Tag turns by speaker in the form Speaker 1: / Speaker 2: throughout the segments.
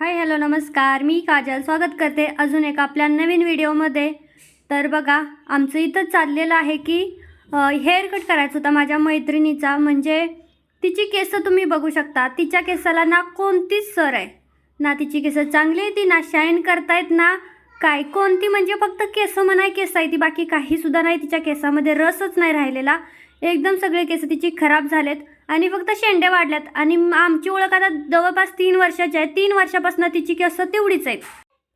Speaker 1: Hi hello नमस्कार. मी काजल. स्वागत करते अजून एक आपल्या नवीन व्हिडिओमध्ये. तर बघा आमचं इथं चाललेलं आहे की हेअर कट करायचं होता माझ्या मैत्रिणीचा. म्हणजे तिची केसं तुम्ही बघू शकता. तिच्या केसाला ना कोणतीच सर आहे. ना तिची केसं चांगली आहे ती ना शाईन करतायत ना काय. कोणती म्हणजे फक्त केस म्हणाय केस आहे ती. बाकी काहीसुद्धा नाही. तिच्या केसामध्ये रसच नाही राहिलेला. एकदम सगळे केस तिची खराब झालेत. आणि फक्त शेंड्या वाढल्यात. आणि आमची ओळख आता जवळपास तीन वर्षाची आहे. तीन वर्षापासून तिची केस तेवढीच आहेत.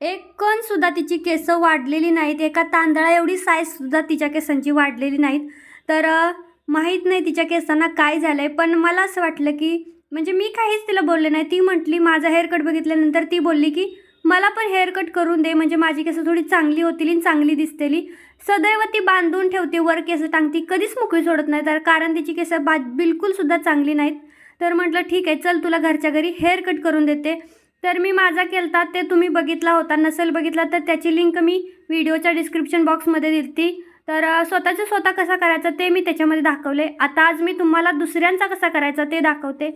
Speaker 1: एक कण सुद्धा तिची केस वाढलेली नाहीत. एका तांदळा एवढी साईज सुद्धा तिच्या केसांची वाढलेली नाहीत. तर माहीत नाही तिच्या केसांना काय झालं आहे पण मला असं वाटलं की म्हणजे मी काहीच तिला बोलले नाही. ती म्हटली माझा हेअरकट बघितल्यानंतर ती बोलली की मला पण हेअर कट करून दे. म्हणजे माझी केसं थोडी चांगली होतील आणि चांगली दिसतेली. सदैव ती बांधून ठेवते. वर केस टांगती. कधीच मोकळी सोडत नाही. तर कारण तिची केसं बा बिलकुलसुद्धा चांगली नाहीत. तर म्हटलं ठीक आहे चल तुला घरच्या घरी हेअर कट करून देते. तर मी माझा केलता. ते तुम्ही बघितला होता. नसेल बघितला तर त्याची लिंक मी व्हिडिओच्या डिस्क्रिप्शन बॉक्समध्ये दिली तर स्वतःचं स्वतः कसा करायचा ते मी त्याच्यामध्ये दाखवले. आता आज मी तुम्हाला दुसऱ्यांचा कसा करायचा ते दाखवते.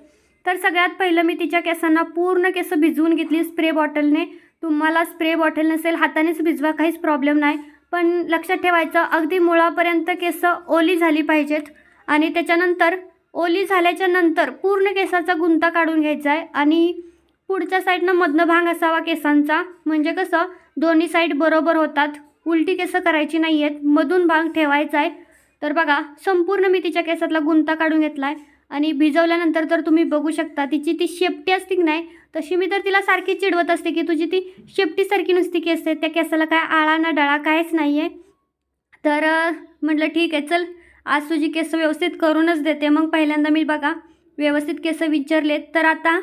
Speaker 1: तर सगळ्यात पहिलं मी तिच्या केसांना पूर्ण केस भिजवून घेतली. स्प्रे बॉटलने तुम्हाला स्प्रे बॉटल नसेल हातानेच भिजवा काहीच प्रॉब्लेम नाही. पण लक्षात ठेवायचं अगदी मुळापर्यंत केस ओली झाली पाहिजेत. आणि त्याच्यानंतर ओली झाल्याच्यानंतर पूर्ण केसाचा गुंता काढून घ्यायचा आहे आणि पुढच्या साईडनं मधनं भांग असावा केसांचा. म्हणजे कसं दोन्ही साईड बरोबर होतात. उलटी केसं करायची नाही आहेत मधून भांग ठेवायचा आहे तर बघा संपूर्ण मी तिच्या केसातला गुंता काढून घेतला आहे आणि भिजवल्यानंतर तर तुम्ही बघू शकता तिची ती शेपटी असते की नाही तशी मी तर तिला सारखी चिडवत असते की तुझी ती शेपटीसारखी नुसती केस आहे त्या केसाला काय आळा ना डळा काहीच नाही आहे तर म्हटलं ठीक आहे चल. आज तुझी केस व्यवस्थित करूनच देते. मग पहिल्यांदा मी बघा व्यवस्थित केस विचारलेत. तर आता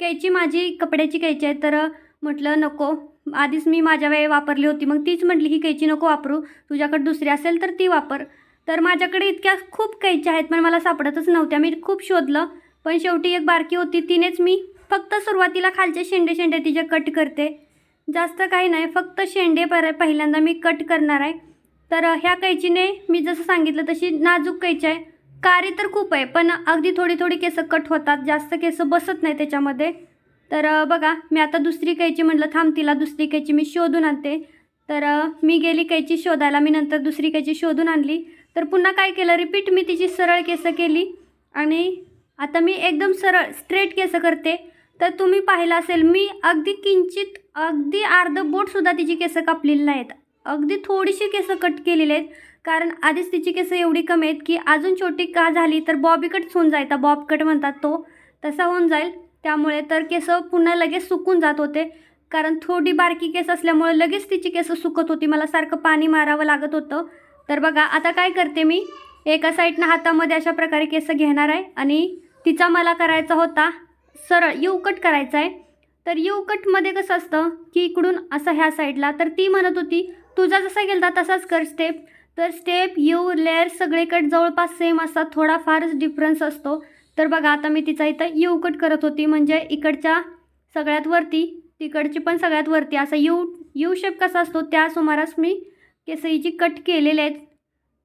Speaker 1: कैची माझी कपड्याची कैची आहे. तर म्हटलं नको. आधीच मी माझ्या वेळी वापरली होती. मग तीच म्हटली ही कैची नको वापरू. तुझ्याकडे दुसरी असेल तर ती वापर. तर माझ्याकडे इतक्या खूप कैच्या आहेत पण मला सापडतच नव्हत्या. मी खूप शोधलं पण शेवटी एक बारकी होती. तिनेच मी फक्त सुरुवातीला खालचे शेंडे शेंडे तिचे कट करते. जास्त काही नाही फक्त शेंडे पर पहिल्यांदा मी कट करणार आहे. तर ह्या कैचीने मी जसं सांगितलं तशी नाजूक कैची आहे. कारी तर खूप आहे पण अगदी थोडी थोडी केस कट होतात. जास्त केस बसत नाही त्याच्यामध्ये. तर बघा मी आता दुसरी कैची म्हटलं थांब तिला दुसरी कैची मी शोधून आणते. तर मी गेली कैची शोधायला. मी नंतर दुसरी कैची शोधून आणली. तर पुन्हा काय केलं? रिपीट मी तिची सरळ केसं केली आणि आता मी एकदम सरळ स्ट्रेट केसं करते. तर तुम्ही पाहिलं असेल मी अगदी किंचित अगदी अर्ध बोटसुद्धा तिची केसं कापलेली नाहीत. अगदी थोडीशी केसं कट केलेली आहेत. कारण आधीच तिची केसं एवढी कमी आहेत की अजून छोटी का झाली तर बॉबी कट होऊन जायचा बॉब कट म्हणतात तो तसा होऊन जाईल. त्यामुळे तर केसं पुन्हा लगेच सुकून जात होते. कारण थोडी बारकी केस असल्यामुळे लगेच तिची केसं सुकत होती. मला सारखं पाणी मारावं लागत होतं. तर बघा आता काय करते मी? एका साईडनं हातामध्ये अशा प्रकारे केस घेणार आहे आणि तिचा मला करायचा होता सरळ यू कट करायचा आहे. तर यू कटमध्ये कसं असतं की इकडून असं ह्या साईडला तर ती म्हणत होती तुझा जसा गेलता तसाच कर स्टेप तर स्टेप यू लेअर सगळे कट जवळपास सेम असतात थोडाफारच डिफरन्स असतो. तर बघा आता मी तिचा इथं यू कट करत होती म्हणजे इकडच्या सगळ्यात वरती तिकडची पण सगळ्यात वरती असा यू यू शेप कसा असतो त्या सुमारास मी केसईची कट केलेले आहेत.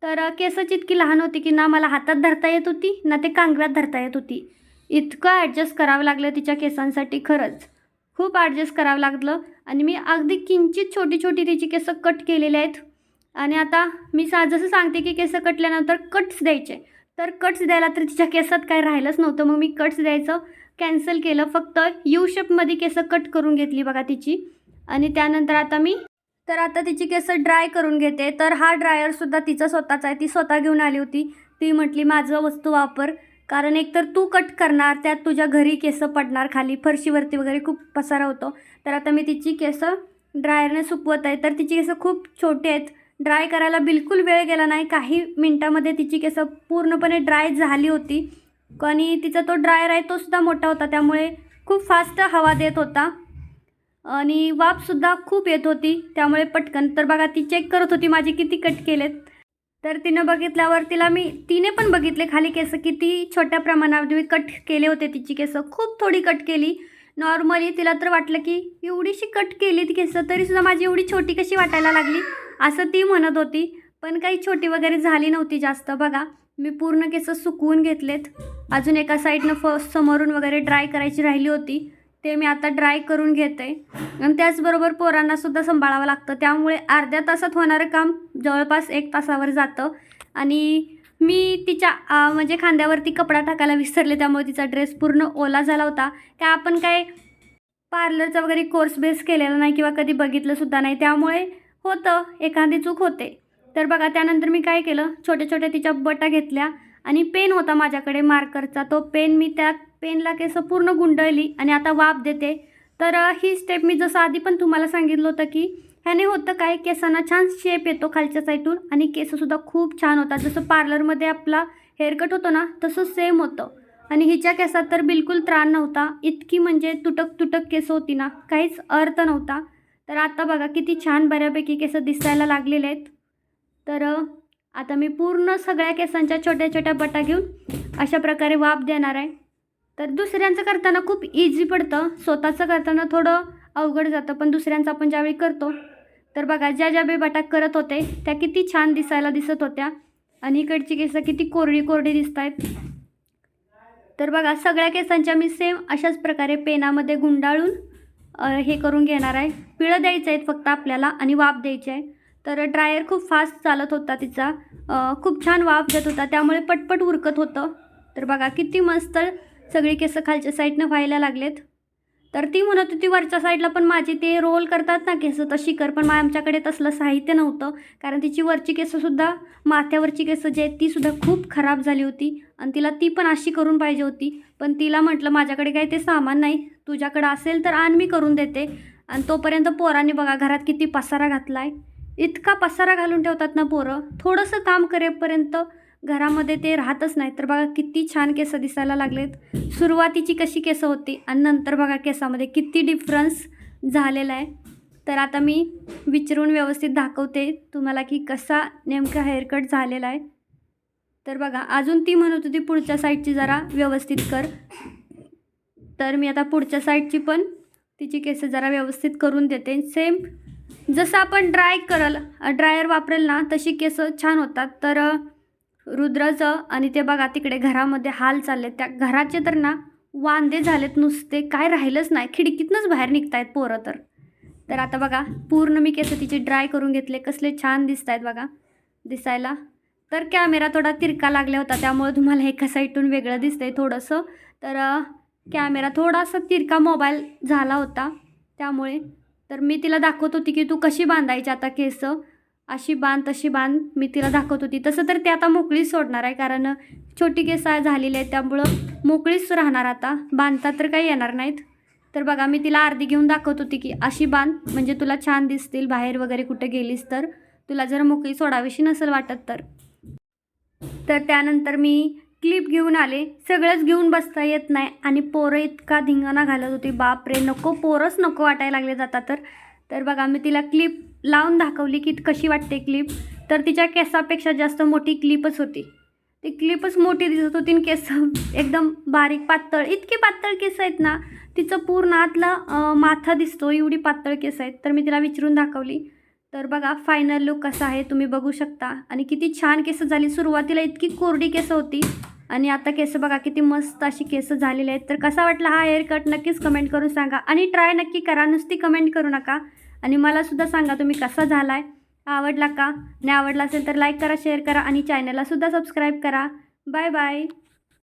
Speaker 1: तर अ, केसच इतकी लहान होती की ना मला हातात धरता येत होती ना ते कांगव्यात धरता येत होती. इतकं ॲडजस्ट करावं लागलं तिच्या केसांसाठी खरंच. खूप ॲडजस्ट करावं लागलं आणि मी अगदी किंचित छोटी छोटी तिची केसं कट केलेले आहेत. आणि आता मी सा जसं सांगते की केसं कटल्यानंतर कट्स द्यायचे. तर कट्स द्यायला तर तिच्या केसात काही राहिलंच नव्हतं. मग मी कट्स द्यायचं कॅन्सल केलं. फक्त यू शेपमध्ये केसं कट करून घेतली बघा तिची. आणि त्यानंतर आता मी तर आता तिची केस ड्राय करून घेते. तर हा ड्रायरसुद्धा तिचा स्वतःचा आहे. ती स्वतः घेऊन आली होती. ती म्हटली माझं वस्तू वापर. कारण एकतर तू कट करणार त्यात तुझ्या घरी केस पडणार खाली. फरशीवरती वगैरे खूप पसारा होतो. तर आता मी तिची केस ड्रायरने सुकवत आहे. तर तिची केस खूप छोटे आहेत. ड्राय करायला बिलकुल वेळ गेला नाही. काही मिनटामध्ये तिची केस पूर्णपणे ड्राय झाली होती. आणि तिचा तो ड्रायर आहे तो सुद्धा मोठा होता. त्यामुळे खूप फास्ट हवा देत होता. आणि वाफसुद्धा खूप येत होती. त्यामुळे पटकन तर बघा ती चेक करत होती माझी किती कट केलेत. तर तिनं बघितल्यावर तिला मी तिने पण बघितले खाली केस किती छोट्या प्रमाणावर मी कट केले होते तिची केसं. खूप थोडी कट केली. नॉर्मली तिला तर वाटलं की एवढीशी कट केली ती केसं तरीसुद्धा माझी एवढी छोटी कशी वाटायला लागली? असं ती म्हणत होती. पण काही छोटी वगैरे झाली नव्हती जास्त बघा. मी पूर्ण केसं सुकवून घेतलेत. अजून एका साईडनं फ समोरून वगैरे ड्राय करायची राहिली होती. ते मी आता ड्राय करून घेते. आणि त्याचबरोबर पोरांनासुद्धा सांभाळावं लागतं. त्यामुळे अर्ध्या तासात होणारं काम जवळपास एक तासावर जातं. आणि मी तिच्या म्हणजे खांद्यावरती कपडा टाकायला विसरले. त्यामुळे तिचा ड्रेस पूर्ण ओला झाला होता. काय आपण काय पार्लरचा वगैरे कोर्स बेस केलेला नाही किंवा कधी बघितलंसुद्धा नाही. त्यामुळे होतं. एखादी चूक होते. तर बघा त्यानंतर मी काय केलं? छोट्या छोट्या तिच्या बटा घेतल्या आणि पेन होता माझ्याकडे मार्करचा तो पेन मी त्या पेनला केस पूर्ण गुंडळली आणि आता वाफ देते. तर ही स्टेप मी जसं आधी पण तुम्हाला सांगितलं होतं की ह्याने होतं काय? केसांना छान शेप येतो खालच्या साईडून आणि केससुद्धा खूप छान होतात. जसं पार्लरमध्ये आपला हेअरकट होतो ना तसं सेम होतं. आणि हिच्या केसात तर बिलकुल त्राण नव्हता. इतकी म्हणजे तुटक तुटक केस होती ना काहीच अर्थ नव्हता. तर आता बघा किती छान बऱ्यापैकी केस दिसायला लागलेले आहेत. तर आता मी पूर्ण सगळ्या केसांच्या छोट्या छोट्या बटा घेऊन अशा प्रकारे वाफ देणार आहे. तर दुसऱ्यांचं करताना खूप इझी पडतं. स्वतःचं करताना थोडं अवघड जातं पण दुसऱ्यांचं आपण ज्यावेळी करतो तर बघा ज्या ज्या बेबटा करत होते त्या किती छान दिसायला दिसत होत्या. आणि इकडची केसं किती कोरडी कोरडी दिसत आहेत तर बघा सगळ्या केसांच्या मी सेम अशाच प्रकारे पेनामध्ये गुंडाळून हे करून घेणार आहे. पिळं द्यायचं आहेत फक्त आपल्याला आणि वाफ द्यायची आहे. तर ड्रायर खूप फास्ट चालत होता तिचा. खूप छान वाफ देत होता. त्यामुळे पटपट उरकत होतं. तर बघा किती मस्त सगळी केसं खालच्या साईडनं व्हायला लागलेत. तर ती म्हणत होती वरच्या साईडला पण माझी ते रोल करतात ना केस तशी कर पण मा आमच्याकडे तसलं साहित्य नव्हतं. कारण तिची वरची केसंसुद्धा माथ्यावरची केसं जी आहेत तीसुद्धा खूप खराब झाली होती. आणि तिला ती पण अशी करून पाहिजे होती. पण तिला म्हटलं माझ्याकडे काही ते सामान नाही. तुझ्याकडं असेल तर आण मी करून देते. आणि तोपर्यंत पोरांनी बघा घरात किती पसारा घातला आहे इतका पसारा घालून ठेवतात ना पोरं. थोडंसं काम करेपर्यंत घरामध्ये ते राहतच नाही तर बघा किती छान केसं दिसायला लागलेत. सुरुवातीची कशी केसं होती आणि नंतर बघा केसामध्ये किती डिफरन्स झालेला आहे. तर आता मी विचारून व्यवस्थित दाखवते तुम्हाला की कसा नेमका हेअरकट झालेला आहे. तर बघा अजून ती म्हणत होती पुढच्या साईडची जरा व्यवस्थित कर. तर मी आता पुढच्या साईडची पण तिची केसं जरा व्यवस्थित करून देते. सेम जसं आपण ड्राय करल ड्रायर वापरेल ना तशी केसं छान होतात. तर रुद्राचं आणि ते बघा तिकडे घरामध्ये हाल चालले त्या घराचे तर ना वांदे झालेत नुसते. काय राहिलंच नाही. खिडकीतनंच बाहेर निघतायत पोरं तर. तर आता बघा पूर्ण मी केस तिचे ड्राय करून घेतले. कसले छान दिसत आहेत बघा. दिसायला. तर कॅमेरा थोडा तिरका लागला होता. त्यामुळे तुम्हाला एका साईडून वेगळं दिसतंय थोडंसं. तर कॅमेरा थोडासा तिरका मोबाईल झाला होता. त्यामुळे. तर मी तिला दाखवत होती की तू कशी बांधायची आता केस? अशी बांध तशी बांध मी तिला दाखवत होती. तसं तर ते आता मोकळीच सोडणार आहे कारण छोटी केस झालेली आहेत त्यामुळं मोकळीच राहणार आता. बांधता तर काही येणार नाहीत. तर बघा मी तिला अर्धी घेऊन दाखवत होती की अशी बांध म्हणजे तुला छान दिसतील बाहेर वगैरे कुठे गेलीस तर. तुला जर मोकळी सोडावीशी नसेल वाटत तर. तर त्यानंतर मी क्लिप घेऊन आले. सगळंच घेऊन बसता येत नाही आणि पोरं इतका धिंगाणा घालत होती. बापरे नको पोरंच नको वाटायला लागले जातात तर. तर बघा मी तिला क्लिप लावून दाखवली की कशी वाटते क्लिप तर तिच्या केसापेक्षा जास्त मोठी क्लिपच होती. ती क्लिपच मोठी दिसत होती आणि केस एकदम बारीक पातळ. इतकी पातळ केस आहेत ना तिचं पूर्ण आतला माथा दिसतो एवढी पातळ केस आहेत. तर मी तिला विचारून दाखवली. तर बघा फायनल लुक कसा आहे तुम्ही बघू शकता. आणि किती छान केस झाली. सुरुवातीला इतकी कोरडी केस होती. आणि आता केस बघा किती मस्त अशी केस झालेली आहेत. तर कसा वाटला हा हेअर कट नक्कीच कमेंट करून सांगा. आणि ट्राय नक्की करा. नुसती कमेंट करू नका. आणि मलासुद्धा सांगा तुम्ही कसा झाला आहे आवडला का? नाही आवडला असेल तर लाईक करा शेअर करा आणि चॅनललासुद्धा सबस्क्राईब करा. Bye bye